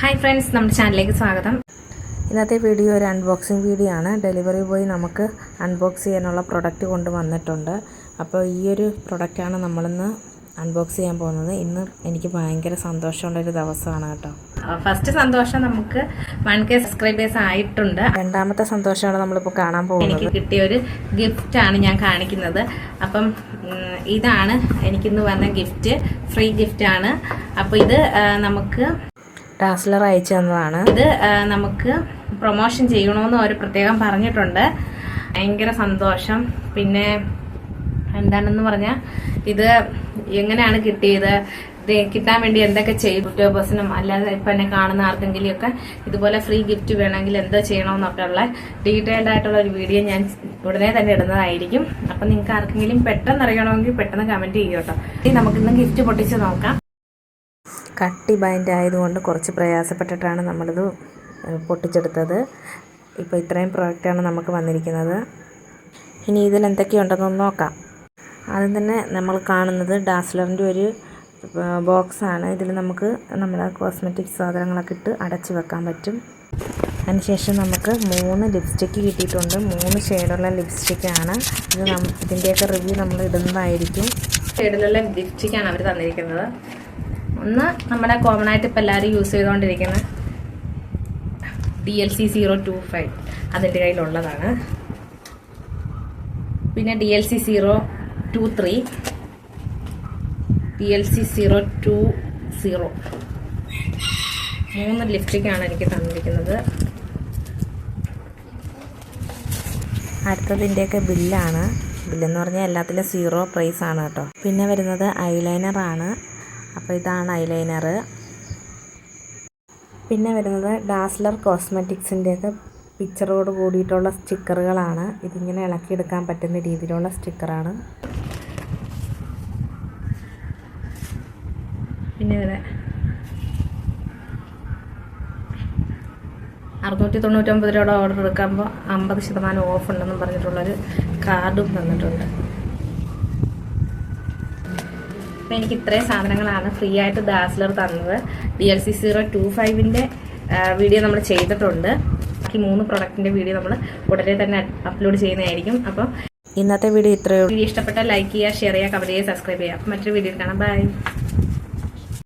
Hi friends നമ്മുടെ ചാനലിലേക്ക് സ്വാഗതം. ഇന്നത്തെ വീഡിയോ ഒരു അൺബോക്സിങ് വീഡിയോ ആണ്. ഡെലിവറി ബോയ് നമുക്ക് അൺബോക്സ് ചെയ്യാനുള്ള പ്രൊഡക്റ്റ് കൊണ്ട് വന്നിട്ടുണ്ട് അപ്പോൾ ഈ ഒരു പ്രൊഡക്റ്റാണ് നമ്മളിന്ന് അൺബോക്സ് ചെയ്യാൻ പോകുന്നത്. ഇന്ന് എനിക്ക് ഭയങ്കര സന്തോഷമുള്ളൊരു ദിവസമാണ് കേട്ടോ. ഫസ്റ്റ് സന്തോഷം നമുക്ക് വൺ കെ സബ്സ്ക്രൈബേഴ്സ് ആയിട്ടുണ്ട്. രണ്ടാമത്തെ സന്തോഷമാണ് നമ്മളിപ്പോൾ കാണാൻ പോകുന്നത്. എനിക്ക് കിട്ടിയ ഒരു ഗിഫ്റ്റ് ആണ് ഞാൻ കാണിക്കുന്നത്. അപ്പം ഇതാണ് എനിക്കിന്ന് വന്ന ഗിഫ്റ്റ് ഫ്രീ ഗിഫ്റ്റ് ആണ്. അപ്പോൾ ഇത് നമുക്ക് ഡാസ്ലർ അയച്ചു തന്നതാണ്. ഇത് നമുക്ക് പ്രൊമോഷൻ ചെയ്യണമെന്ന് അവർ പ്രത്യേകം പറഞ്ഞിട്ടുണ്ട്. ഭയങ്കര സന്തോഷം. പിന്നെ എന്താണെന്ന് പറഞ്ഞാൽ ഇത് എങ്ങനെയാണ് കിട്ടിയത്? കിട്ടാൻ വേണ്ടി എന്തൊക്കെ ചെയ്യും യൂട്യൂബേഴ്സിനും അല്ലാതെ ഇപ്പം എന്നെ കാണുന്ന ആർക്കെങ്കിലും ഒക്കെ ഇതുപോലെ ഫ്രീ ഗിഫ്റ്റ് വേണമെങ്കിൽ എന്തോ ചെയ്യണമെന്നൊക്കെ ഉള്ള ഡീറ്റെയിൽഡ് ആയിട്ടുള്ള ഒരു വീഡിയോ ഞാൻ ഉടനെ തന്നെ ഇടുന്നതായിരിക്കും. അപ്പം നിങ്ങൾക്ക് ആർക്കെങ്കിലും പെട്ടെന്ന് അറിയണമെങ്കിൽ പെട്ടെന്ന് കമന്റ് ചെയ്യും കേട്ടോ. ഇനി നമുക്കിന്ന് ഗിഫ്റ്റ് പൊട്ടിച്ച് നോക്കാം. കട്ടി ബൈൻഡ് ആയതുകൊണ്ട് കുറച്ച് പ്രയാസപ്പെട്ടിട്ടാണ് നമ്മളിത് പൊട്ടിച്ചെടുത്തത്. ഇപ്പോൾ ഇത്രയും പ്രൊഡക്റ്റാണ് നമുക്ക് വന്നിരിക്കുന്നത്. ഇനി ഇതിൽ എന്തൊക്കെയുണ്ടെന്ന് നോക്കാം. ആദ്യം തന്നെ നമ്മൾ കാണുന്നത് ഡാസ്ലറിന്റെ ഒരു ബോക്സാണ് ഇതിൽ നമുക്ക് നമ്മുടെ കോസ്മെറ്റിക് സാധനങ്ങളൊക്കെ ഇട്ട് അടച്ചു വെക്കാൻ പറ്റും. അതിനുശേഷം നമുക്ക് മൂന്ന് ലിപ്സ്റ്റിക്ക് കിട്ടിയിട്ടുണ്ട്. മൂന്ന് ഷെയ്ഡുള്ള ലിപ്സ്റ്റിക്കാണ് ഇത് ഇതിന്റെയൊക്കെ റിവ്യൂ നമ്മൾ ഇടുന്നതായിരിക്കും. ഷെയ്ഡിലുള്ള ലിപ്സ്റ്റിക്കാണ് അവർ തന്നിരിക്കുന്നത്. ഒന്ന് നമ്മുടെ കോമൺ ആയിട്ട് ഇപ്പം എല്ലാവരും യൂസ് ചെയ്തുകൊണ്ടിരിക്കുന്ന D L C zero two five അതിന്റെ കയ്യിലുള്ളതാണ്. പിന്നെ D L C zero two three D L C zero two zero മൂന്ന് ലിപ്സ്റ്റിക്കാണ് എനിക്ക് തന്നിരിക്കുന്നത്. അടുത്തത് ഇതിന്റെയൊക്കെ ബില്ലാണ് ബില്ലെന്ന് പറഞ്ഞാൽ എല്ലാത്തിലും സീറോ പ്രൈസ് ആണ് കേട്ടോ. പിന്നെ വരുന്നത് ഐലൈനർ ആണ്. അപ്പോൾ ഇതാണ് ഐലൈനർ പിന്നെ വരുന്നത് ഡാസ്ലർ കോസ്മെറ്റിക്സിന്റെയൊക്കെ പിക്ചറോട് കൂടിയിട്ടുള്ള സ്റ്റിക്കറുകളാണ്. ഇതിങ്ങനെ ഇളക്കിയെടുക്കാൻ പറ്റുന്ന രീതിയിലുള്ള സ്റ്റിക്കറാണ്. പിന്നെ വരെ അറുന്നൂറ്റി തൊണ്ണൂറ്റൊമ്പത് രൂപയുടെ ഓർഡർ എടുക്കുമ്പോൾ അമ്പത് ശതമാനം ഓഫ് ഉണ്ടെന്നും പറഞ്ഞിട്ടുള്ളൊരു കാർഡും തന്നിട്ടുണ്ട്. അപ്പം എനിക്ക് ഇത്രയും സാധനങ്ങളാണ് ഫ്രീ ആയിട്ട് ദാസ്ലർ തന്നത്. D L C zero two ഫൈവിന്റെ video നമ്മൾ ചെയ്തിട്ടുണ്ട്. ബാക്കി മൂന്ന് പ്രൊഡക്റ്റിന്റെ വീഡിയോ നമ്മൾ ഉടനെ തന്നെ അപ്ലോഡ് ചെയ്യുന്നതായിരിക്കും. അപ്പം ഇന്നത്തെ വീഡിയോ ഇത്രയും വീഡിയോ ഇഷ്ടപ്പെട്ടാൽ ലൈക്ക് ചെയ്യുക ഷെയർ ചെയ്യുക കമന്റ് ചെയ്യുക സബ്സ്ക്രൈബ് ചെയ്യുക. മറ്റൊരു വീഡിയോ കാണാം. ബൈ